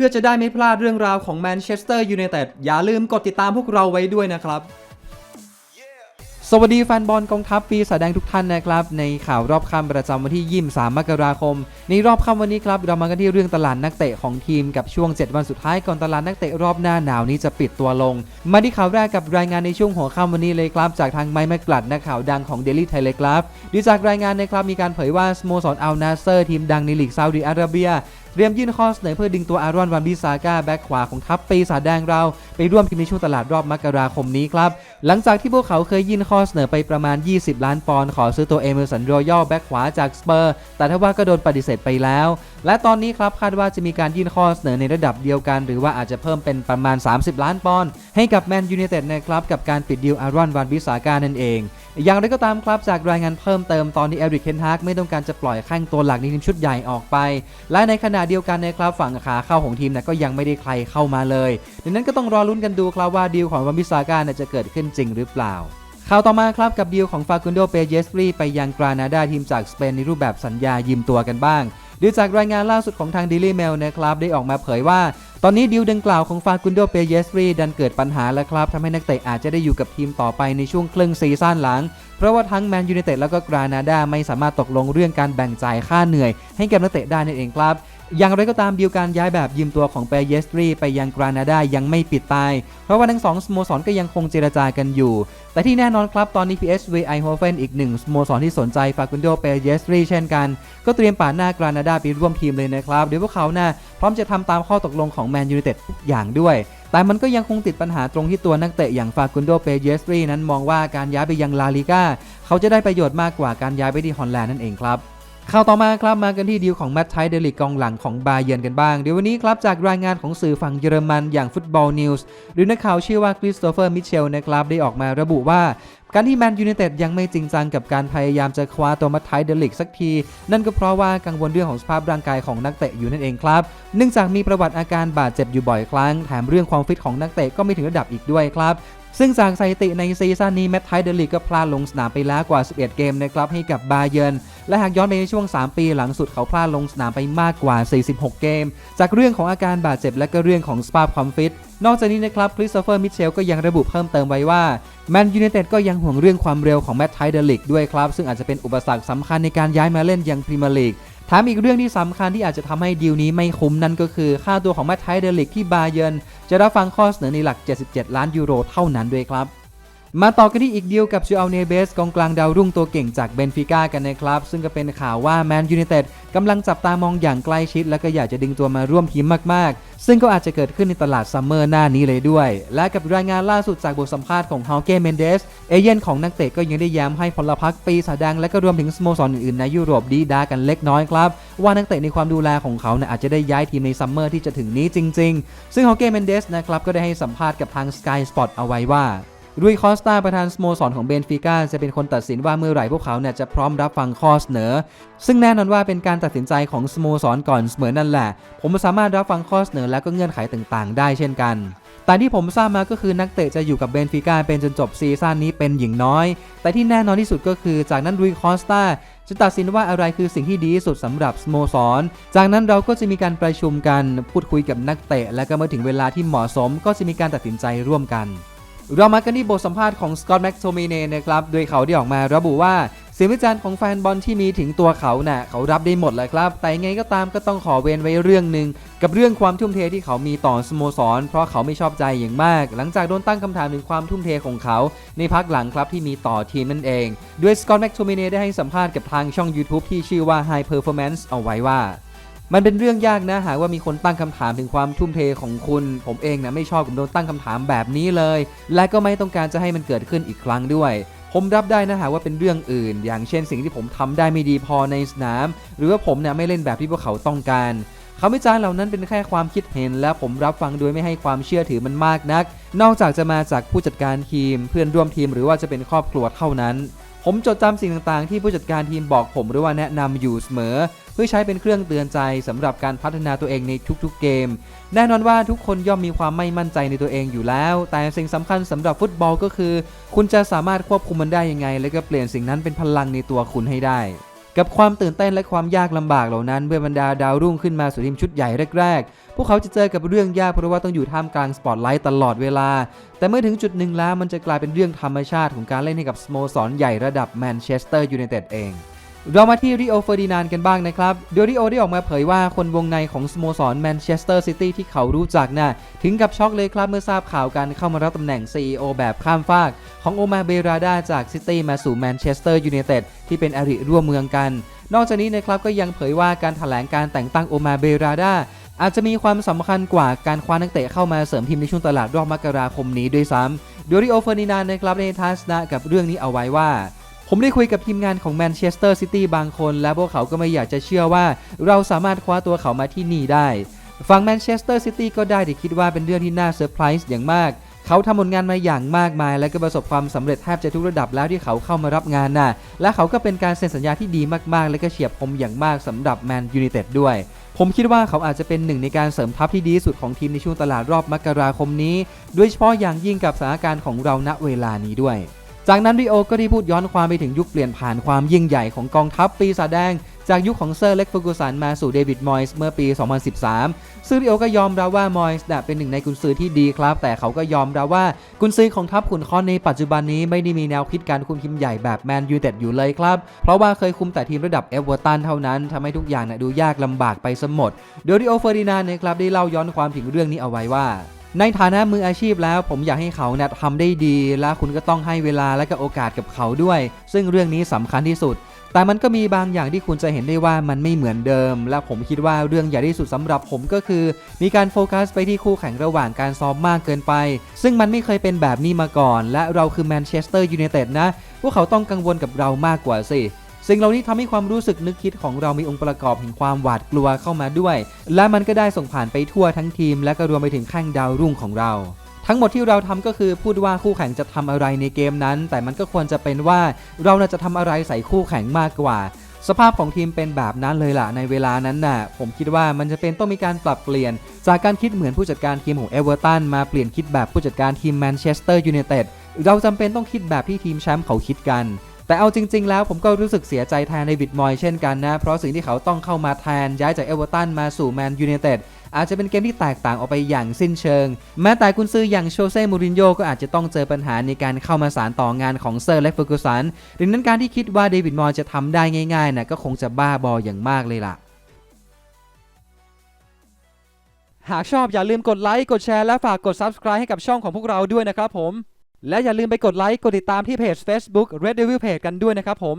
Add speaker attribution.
Speaker 1: พื่อจะได้ไม่พลาดเรื่องราวของแมนเชสเตอร์ยูไนเต็ดอย่าลืมกดติดตามพวกเราไว้ด้วยนะครับ สวัสดีแฟนบอลกองทัพปีศาแดงทุกท่านนะครับ ในข่าวรอบค่ำประจำวันที่ 23 มกราคม ในรอบค่ำวันนี้ครับเรามากันที่เรื่องตลาดนักเตะของทีมกับช่วง 7 วันสุดท้ายก่อนตลาดนักเตะรอบหน้าหนาวนี้จะปิดตัวลง มาที่ข่าวแรกกับรายงานในช่วงหัวค่ำวันนี้เลยครับจากทางไมค์แมกกลัดนักข่าวดังของ Daily Telegraph ดีจากรายงานนะครับมีการเผยว่าสโมสรอัลนาเซอร์ทีมดังในลีกซาอุดิอาระเบียเตรียมยื่นข้อเสนอเพื่อดึงตัวอารอนวันบิซาก้าแบ็กขวาของทัพปีศาจแดงเรา ไปร่วมทีมในช่วงตลาดรอบมกราคมนี้ครับ หลังจากที่พวกเขาเคยยื่นข้อเสนอไปประมาณ 20 ล้านปอนด์ขอซื้อตัวเอเมอร์สันรอยัลแบ็กขวาจากสเปอร์ แต่ทว่าก็โดนปฏิเสธไปแล้ว และตอนนี้ครับคาดว่าจะมีการยื่นข้อเสนอในระดับเดียวกัน หรือว่าอาจจะเพิ่มเป็นประมาณ 30 ล้านปอนด์ให้กับแมนยูไนเต็ดนะครับกับการปิดดีลอารอนวันบิซาก้านั่นเอง อย่างไรก็ตามครับจากรายงานเพิ่มเติมตอนนี้เอริกเคนฮากไม่ต้องการจะปล่อยแข้งตัวหลักในทีมชุดใหญ่ออกไป และในขณะเดียวกันนะครับฝั่งขาเข้าของทีมนะก็ยังไม่ได้ใครเข้ามาเลยดังนั้นก็ต้องรอลุ้นกันดูครับว่าดีลของวันบิซาก้าจะเกิดขึ้นจริงหรือเปล่าข่าวต่อมาครับกับดีลของฟากุนโดเปเยสรีไปยังกรานาดาทีมจากสเปนในรูปแบบสัญญายืมตัวกันบ้างดูจากรายงานล่าสุดของทาง Daily Mail นะครับได้ออกมาเผยว่า ตอนนี้ดีลดังกล่าวของฟากุนโดเปเยสรีดันเกิดปัญหาแล้วครับทำให้นักเตะอาจจะได้อยู่กับทีมต่อไปในช่วงครึ่งซีซั่นหลัง เพราะว่าทั้งแมนยูไนเต็ดแล้วก็กรานาดาไม่สามารถตกลงเรื่องการแบ่งจ่ายค่าเหนื่อย ให้กับนักเตะได้นั่นเองครับ อย่างไรก็ตามดีลการย้ายแบบยืมตัวของเปเยสตรีไปยังกรานาดายังไม่ปิดตายเพราะว่าทั้งสองสโมสรก็ยังคงเจรจากันอยู่ แต่ที่แน่นอนครับตอนนี้ PSV Eindhoven อีกหนึ่งสโมสรที่สนใจฟากุนโดเปเยสตรีเช่นกัน ก็เตรียมป่าหน้ากรานาดาไปร่วมทีมเลยนะครับ เดี๋ยวพวกเขาหน่ะพร้อมจะทำตามข้อตกลงของแมนยูไนเต็ดทุกอย่างด้วยแต่มันก็ยังคงติดปัญหาตรงที่ตัวนักเตะอย่างฟากุนโดเปเยสตรีนั้นมองว่าการย้ายไปยังลาลิก้าเขาจะได้ประโยชน์มากกว่าการย้ายไปที่ฮอลแลนด์นั่นเองครับ ข่าวต่อมาครับมากันที่ดีลของแมตต์ไทเดลิกกองหลังของบาเยิร์นกันบ้าง เดี๋ยววันนี้ครับจากรายงานของสื่อฝั่งเยอรมันอย่างฟุตบอลนิวส์หรือนักข่าวชื่อว่าคริสโตเฟอร์มิเชลนะครับได้ออกมาระบุว่าการที่แมนยูไนเต็ดยังไม่จริงจังกับการพยายามจะคว้าตัวแมตต์ไทเดลิกสักที นั่นก็เพราะว่ากังวลเรื่องของสภาพร่างกายของนักเตะอยู่นั่นเองครับ เนื่องจากมีประวัติอาการบาดเจ็บอยู่บ่อยครั้ง แถมเรื่องความฟิตของนักเตะก็ไม่ถึงระดับอีกด้วยครับ ซึ่งจากสถิติในซีซั่นนี้แมตไทเดลิกก็พลาดลงสนามไปแล้วกว่า 11 เกมนะครับให้กับบาเยิร์นและหากย้อนไปในช่วง 3 ปีหลังสุดเขาพลาดลงสนามไปมากกว่า 46 เกม จากเรื่องของอาการบาดเจ็บและก็เรื่องของสภาพความฟิตนอกจากนี้นะครับคริสโตเฟอร์มิเชลก็ยังระบุเพิ่มเติมไว้ว่าแมนยูไนเต็ดก็ยังห่วงเรื่องความเร็วของแมตไทเดลิกด้วยครับ ซึ่งอาจจะเป็นอุปสรรคสำคัญในการย้ายมาเล่นยังพรีเมียร์ลีก ถามอีกเรื่องที่สำคัญที่อาจจะทำให้ดีลนี้ไม่คุ้มนั่นก็คือ ค่าตัวของแมตไทเดลิกที่บาเยิร์นจะรับฟังข้อเสนอในหลัก 77 ล้านยูโรเท่านั้นด้วยครับ มาต่อกันที่อีกเดีลกับจูอัลเนเบสกองกลางดาวรุ่งตัวเก่งจากเบนฟิก้ากันนะครับ ซึ่งก็เป็นข่าวว่าแมนยูไนเต็ดกำลังจับตามองอย่างใกล้ชิด และก็อยากจะดึงตัวมาร่วมทีมมากๆ ซึ่งก็อาจจะเกิดขึ้นในตลาดซัมเมอร์หน้านี้เลยด้วย และกับรายงานล่าสุดจากบทสัมภาษณ์ของฮาวเก้เมนเดส เอเย่นของนักเตะก็ยังได้ย้ำให้พลพรรคปีศาจแดงและก็รวมถึงสโมสรอื่นๆในยุโรปดีดากันเล็กน้อยครับ ว่านักเตะในความดูแลของเขาเนี่ยอาจจะได้ย้ายทีมในซัมเมอร์ที่จะถึงนี้จริง ๆ ซึ่งฮาวเก้เมนเดสนะครับก็ได้ให้สัมภาษณ์กับทาง Sky Sport เอาไว้ว่า รุยคอสตาประธานสโมสรของเบนฟิก้าจะเป็นคนตัดสินว่าเมื่อไหร่พวกเขาเนี่ยจะพร้อมรับฟังข้อเสนอ ซึ่งแน่นอนว่าเป็นการตัดสินใจของสโมสรก่อนเสมอนั่นแหละ ผมสามารถรับฟังข้อเสนอและก็เงื่อนไขต่างๆ ได้เช่นกันแต่ที่ผมทราบมาก็คือนักเตะจะอยู่กับเบนฟิก้าเป็นจนจบซีซั่นนี้เป็นหญิงน้อย แต่ที่แน่นอนที่สุดก็คือจากนั้นรุยคอสตาจะตัดสินว่าอะไรคือสิ่งที่ดีที่สุดสำหรับสโมสร จากนั้นเราก็จะมีการประชุมกัน พูดคุยกับนักเตะ และก็เมื่อถึงเวลาที่เหมาะสม ก็จะมีการตัดสินใจร่วมกัน เรามากันที่บทสัมภาษณ์ของสกอตแม็กโทมิเน่นะครับ โดยเขาได้ออกมาระบุว่าเสียงวิจารณ์ของแฟนบอลที่มีถึงตัวเขาน่ะเขารับได้หมดแหละครับ แต่ไงก็ตามก็ต้องขอเว้นไว้เรื่องหนึ่งกับเรื่องความทุ่มเทที่เขามีต่อสโมสร เพราะเขาไม่ชอบใจอย่างมาก หลังจากโดนตั้งคำถามถึงความทุ่มเทของเขาในพักหลังครับที่มีต่อทีมนั่นเอง ด้วยสกอตแม็กโทมิเน่ได้ให้สัมภาษณ์กับทางช่อง YouTube ที่ชื่อว่า High Performance เอาไว้ว่า มันเป็นเรื่องยากนะหากว่ามีคนตั้งคำถามถึงความทุ่มเทของคุณ ผมเองนะไม่ชอบกับโดนตั้งคำถามแบบนี้เลย และก็ไม่ต้องการจะให้มันเกิดขึ้นอีกครั้งด้วยผมรับได้นะหากว่าเป็นเรื่องอื่น อย่างเช่นสิ่งที่ผมทำได้ไม่ดีพอในสนาม หรือว่าผมเนี่ยไม่เล่นแบบที่พวกเขาต้องการคำวิจารณ์เหล่านั้นเป็นแค่ความคิดเห็น และผมรับฟังโดยไม่ให้ความเชื่อถือมันมากนัก นอกจากจะมาจากผู้จัดการทีม เพื่อนร่วมทีมหรือว่าจะเป็นครอบครัวเท่านั้น ผมจดจำสิ่งต่างๆ ที่ผู้จัดการทีมบอกผมหรือว่าแนะนำอยู่เสมอ เพื่อใช้เป็นเครื่องเตือนใจสำหรับการพัฒนาตัวเองในทุกๆเกม แน่นอนว่าทุกคนย่อมมีความไม่มั่นใจในตัวเองอยู่แล้ว แต่สิ่งสำคัญสำหรับฟุตบอลก็คือ คุณจะสามารถควบคุมมันได้ยังไง และก็เปลี่ยนสิ่งนั้นเป็นพลังในตัวคุณให้ได้กับความตื่นเต้นและความยากลำบากเหล่านั้นเมื่อบรรดาดาวรุ่งขึ้นมาสู่ทีมชุดใหญ่แรก พวกเขาจะเจอกับเรื่องยากเพราะว่าต้องอยู่ท่ามกลางสปอตไลท์ตลอดเวลา แต่เมื่อถึงจุดหนึ่งแล้วมันจะกลายเป็นเรื่องธรรมชาติของการเล่นให้กับสโมสรใหญ่ระดับแมนเชสเตอร์ยูไนเต็ดเองเรามาที่ริโอเฟอร์ดินานกันบ้างนะครับ โดยริโอได้ออกมาเผยว่าคนวงในของสโมสรแมนเชสเตอร์ซิตี้ที่เขารู้จักน่ะถึงกับช็อกเลยครับเมื่อทราบข่าวการเข้ามารับตำแหน่ง CEO แบบข้ามฟาก ของโอมาเบราดาจากซิตี้มาสู่แมนเชสเตอร์ยูไนเต็ดที่เป็นอริร่วมเมืองกัน นอกจากนี้นะครับก็ยังเผยว่าการถแถลงการแต่งตั้งโอมาเบราดา อาจจะมีความสำคัญกว่าการคว้านักเตะเข้ามาเสริมทีมในช่วงตลาดรอบมกราคมนี้ด้วยซ้ำโดยริโอเฟอร์นินาน์นะครับในทัศนะกับเรื่องนี้เอาไว้ว่า ผมได้คุยกับทีมงานของแมนเชสเตอร์ซิตี้บางคน และพวกเขาก็ไม่อยากจะเชื่อว่า เราสามารถคว้าตัวเขามาที่นี่ได้ฝั่งแมนเชสเตอร์ซิตี้ก็ได้แต่คิดว่าเป็นเรื่องที่น่าเซอร์ไพรส์อย่างมาก เขาทำผลงานมาอย่างมากมาย และก็ประสบความสำเร็จแทบจะทุกระดับแล้วที่เขาเข้ามารับงานน่ะและเขาก็เป็นการเซ็นสัญญาที่ดีมากๆ และก็เฉียบคมอย่างมากสำหรับแมนยูไนเต็ดด้วยผมคิดว่าเขาอาจจะเป็นหนึ่งในการเสริมทัพที่ดีสุดของทีมในช่วงตลาดรอบมกราคมนี้ โดยเฉพาะอย่างยิ่งกับสถานการณ์ของเราณเวลานี้ด้วย จากนั้นริโอก็ได้พูดย้อนความไปถึงยุคเปลี่ยนผ่านความยิ่งใหญ่ของกองทัพปีศาจแดง จากยุคของเซอร์เล็กฟูกูสันมาสู่เดวิดมอยส์เมื่อปี 2013 ซึ่งริโอก็ยอมรับว่ามอยส์เป็นหนึ่งในกุนซือที่ดีครับ แต่เขาก็ยอมรับว่ากุนซือของทัพขุนค้อนในปัจจุบันนี้ไม่ได้มีแนวคิดการคุมทีมใหญ่แบบแมนยูเต็ดอยู่เลยครับ เพราะว่าเคยคุมแต่ทีมระดับเอเวอร์ตันเท่านั้นทำให้ทุกอย่างนะดูยากลำบากไปสมหมดโดยริโอเฟอร์ดินานด์นะครับได้เล่าย้อนความถึงเรื่องนี้เอาไว้ว่าในฐานะมืออาชีพแล้วผมอยากให้เขาเนี่ยทำได้ดี และคุณก็ต้องให้เวลาและก็โอกาสกับเขาด้วย ซึ่งเรื่องนี้สำคัญที่สุด แต่มันก็มีบางอย่างที่คุณจะเห็นได้ว่ามันไม่เหมือนเดิม และผมคิดว่าเรื่องใหญ่ที่สุดสำหรับผมก็คือ มีการโฟกัสไปที่คู่แข่งระหว่างการซ้อมมากเกินไป ซึ่งมันไม่เคยเป็นแบบนี้มาก่อน และเราคือแมนเชสเตอร์ยูไนเต็ดนะ พวกเขาต้องกังวลกับเรามากกว่าสิสิ่งเหล่านี้ทำให้ความรู้สึกนึกคิดของเรามีองค์ประกอบแห่งความหวาดกลัวเข้ามาด้วย และมันก็ได้ส่งผ่านไปทั่วทั้งทีม และก็รวมไปถึงแข้งดาวรุ่งของเรา ทั้งหมดที่เราทำก็คือพูดว่าคู่แข่งจะทำอะไรในเกมนั้น แต่มันก็ควรจะเป็นว่าเราจะทำอะไรใส่คู่แข่งมากกว่า สภาพของทีมเป็นแบบนั้นเลยล่ะในเวลานั้นน่ะ ผมคิดว่ามันจะเป็นต้องมีการปรับเปลี่ยน จากการคิดเหมือนผู้จัดการทีมของเอเวอร์ตันมาเปลี่ยนคิดแบบผู้จัดการทีมแมนเชสเตอร์ยูไนเต็ดเราจำเป็นต้องคิดแบบที่ทีมแชมป์เขาคิดกันแต่เอาจริง ๆ แล้วผมก็รู้สึกเสียใจแทนในบิดมอยเช่นกันนะ เพราะสิ่งที่เขาต้องเข้ามาแทนย้ายจากเอเวอร์ตันมาสู่แมนยูไนเต็ด อาจจะเป็นเกมที่แตกต่างออกไปอย่างสิ้นเชิง แม้แต่กุนซืออย่างโชเซ่มูรินโญ่ก็อาจจะต้องเจอปัญหาในการเข้ามาสารต่องานของเซอร์และเฟอร์กูสันดังนั้นการที่คิดว่าเดวิดมอยจะทำได้ง่ายๆนะก็คงจะบ้าบออย่างมากเลยล่ะหากชอบอย่าลืมกดไลค์ กดแชร์ และฝากกด Subscribe ให้กับช่องของพวกเราด้วยนะครับผม และอย่าลืมไปกดไลค์ กดติดตามที่เพจ Facebook Red Devil Page กันด้วยนะครับผม